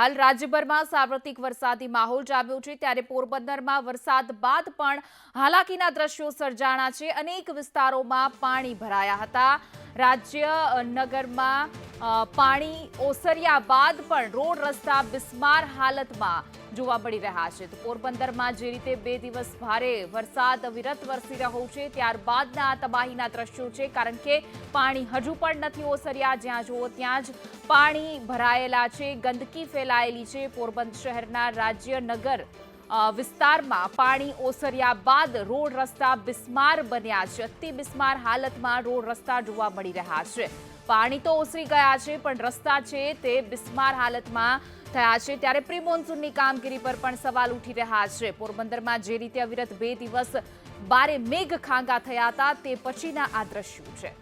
હાલ રાજ્યભરમાં સાર્વત્રિક વરસાદી માહોલ જામ્યો છે, ત્યારે પોરબંદરમાં વરસાદ બાદ પણ હાલાકીના દ્રશ્યો સર્જાણા છે. અનેક વિસ્તારોમાં પાણી ભરાયા હતા. રાજ્ય નગરમાં પાણી ઓસર્યા બાદ પણ રોડ રસ્તા બિસ્માર હાલતમાં જોવા મળી રહ્યા છે. તો પોરબંદરમાં જે રીતે બે દિવસ ભારે વરસાદ અવિરત વરસી રહ્યો છે, ત્યારબાદના આ તબાહીના દ્રશ્યો છે, કારણ કે પાણી હજુ પણ નથી ઓસર્યા. જ્યાં જુઓ ત્યાં જ પાણી ભરાયેલા છે, ગંદકી ફેલાયેલી છે. પોરબંદર શહેરના રાજ્યનગર વિસ્તારમાં પાણી ઓસર્યા બાદ રોડ રસ્તા બિસ્માર બન્યા છે. અતિ બિસ્માર હાલતમાં રોડ રસ્તા જોવા મળી રહ્યા છે. પાણી તો ઓસરી ગયા છે, પણ રસ્તા છે તે બિસ્માર હાલતમાં થયા છે. ત્યારે પ્રી મોન્સૂનની કામગીરી પર પણ સવાલ ઉઠી રહ્યા છે. પોરબંદરમાં જે રીતે અવિરત બે દિવસ બારે મેઘ ખાંગા થયા હતા, તે પછીના આ દ્રશ્યો છે.